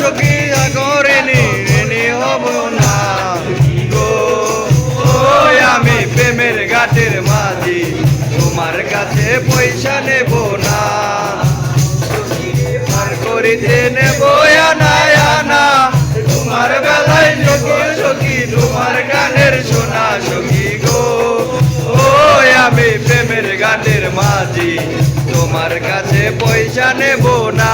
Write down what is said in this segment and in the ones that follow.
সখী আকো rainy, rainy হব না। গো, আমি প্রেমের ঘাটের মাঝি তোমার কাছে পয়সা নেব না আর করিতে নেব আনা আনা তোমার বেলায় সখী সখী তোমার গানের শোনা সখী গো ওই আমি প্রেমের গানের মাঝি তোমার কাছে পয়সা নেব না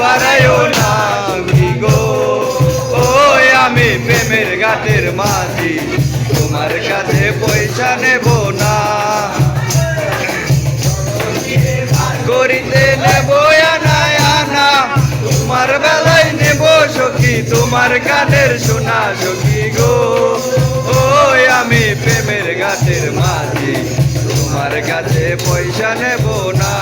বাড়ায়ও না। গো? ওই আমি প্রেমের ঘাটের মাঝি তোমার কাছে পয়সা নেব তোমার গানের শোনা সখী গো। ওই আমি প্রেমের গাছের মাঝি, তোমার কাছে পয়সা নেব না।